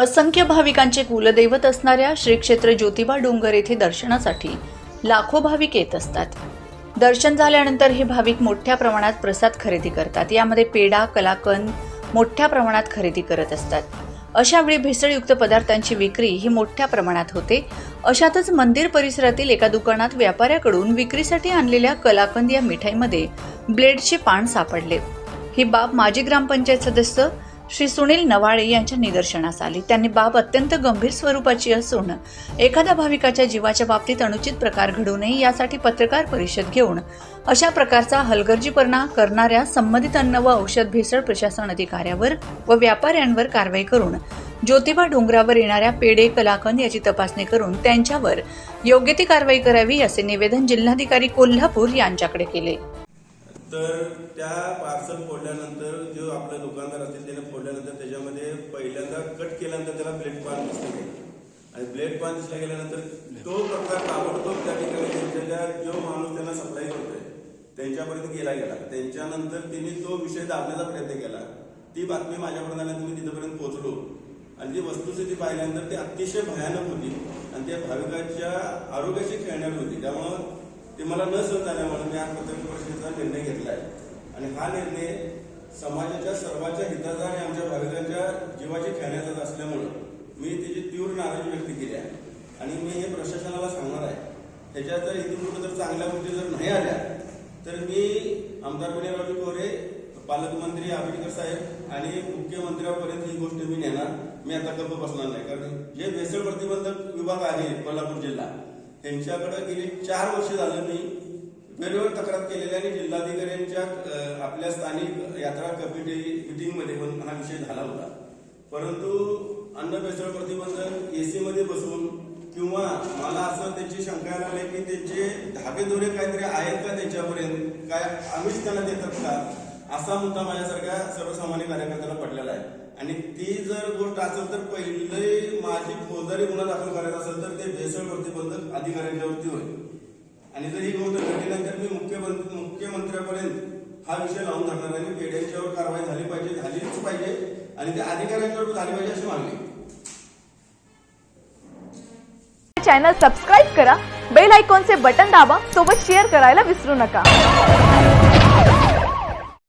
असंख्य भाविकांचे कुलदैवत असणाऱ्या श्री क्षेत्र ज्योतिबा डोंगर येथे दर्शनासाठी लाखो भाविक येत असतात. दर्शन झाल्यानंतर हे भाविक मोठ्या प्रमाणात प्रसाद खरेदी करतात. यामध्ये पेढा कलाकंद मोठ्या प्रमाणात खरेदी करत असतात. अशा वेळी भेसळयुक्त पदार्थांची विक्री ही मोठ्या प्रमाणात होते. अशातच मंदिर परिसरातील एका दुकानात व्यापाऱ्याकडून विक्रीसाठी आणलेल्या कलाकंद या मिठाईमध्ये ब्लेडचे पान सापडले. ही बाब माजी ग्रामपंचायत सदस्य श्री सुनील नवाळे यांच्या निदर्शनास आली. त्यांनी बाब अत्यंत गंभीर स्वरूपाची असून एखाद्या भाविकाच्या जीवाच्या बाबतीत अनुचित प्रकार घडू नये यासाठी पत्रकार परिषद घेऊन अशा प्रकारचा हलगर्जीपणा करणाऱ्या संबंधित अन्न व औषध भेसळ प्रशासन अधिकाऱ्यावर व व्यापाऱ्यांवर कारवाई करून ज्योतिबा डोंगरावर येणाऱ्या पेढे कलाकंद याची तपासणी करून त्यांच्यावर योग्य ती कारवाई करावी असे निवेदन जिल्हाधिकारी कोल्हापूर यांच्याकडे केले. तर त्या पार्सल फोडल्यानंतर जो आपले दुकानदार असतील त्याने फोडल्यानंतर त्याच्यामध्ये पहिल्यांदा कट केल्यानंतर त्याला ब्लेड पान दिसलं आणि ब्लेड पान दिसला गेल्यानंतर तो प्रकार ताबडतोब त्या ठिकाणी त्यांच्या जो माणूस त्यांना सप्लाय करतोय त्यांच्यापर्यंत गेला गेला. त्यांच्यानंतर त्यांनी तो विषय दाबण्याचा प्रयत्न केला. ती बातमी माझ्यापर्यंत आल्यानंतर मी तिथपर्यंत पोहोचलो. आणि ती वस्तुस्थिती पाहिल्यानंतर ती अतिशय भयानक होती. आणि त्या भाविकाच्या आरोग्याशी खेळण्यात होती. त्यामुळं ते मला न सहन झाल्यामुळे मी आज पत्रकार परिषदेचा निर्णय घेतला आहे आणि हा निर्णय समाजाच्या सर्वांच्या हिताचा आणि आमच्या भाविकांच्या जीवाची खेळण्याचा असल्यामुळं मी त्याची तीव्र नाराजी व्यक्त केली आहे आणि मी हे प्रशासनाला सांगणार आहे त्याच्यात जर इथून जर चांगल्या गोष्टी जर नाही आल्या तर मी आमदार विनयरावजी कोरे पालकमंत्री आंबेडकर साहेब आणि मुख्यमंत्र्यापर्यंत ही गोष्ट मी नेणार. मी आता गप्प बसणार नाही कारण जे भेसळ प्रतिबंधक विभाग आहे कोल्हापूर जिल्हा. त्यांच्याकडे गेली चार वर्ष झालं मी वेळोवेळी तक्रार केलेली आणि जिल्हाधिकाऱ्यांच्या आपल्या स्थानिक यात्रा कमिटी मिटिंगमध्ये पण हा विषय झाला होता. परंतु अन्न भेसळ प्रतिबंधक एसी मध्ये बसून किंवा मला असं त्यांची शंका आली की त्यांचे धागे दोरे काहीतरी आहेत का त्यांच्यापर्यंत? काय आम्हीच त्यांना देतात का? असा मुद्दा माझ्यासारख्या सर्वसामान्य कार्यकर्त्याला पडलेला आहे. आणि ती जर गोष्ट असेल तर पहिले माझी फौजदारी गुन्हा दाखल करायचा असेल तर ते भेसळ प्रतिबंधक अधिकाऱ्यांच्यावरती होईल. आणि जर ही गोष्ट घडल्यानंतर मी मुख्यमंत्री मुख्यमंत्र्यापर्यंत हा विषय लावून धरणार आणि पेढ्यांच्यावर कारवाई झाली पाहिजे झालीच पाहिजे आणि ते अधिकाऱ्यांच्यावर झाली पाहिजे अशी मागणी. चॅनल सबस्क्राईब करा बेल आयकॉनचे बटन दाबा सोबत शेअर करायला विसरू नका.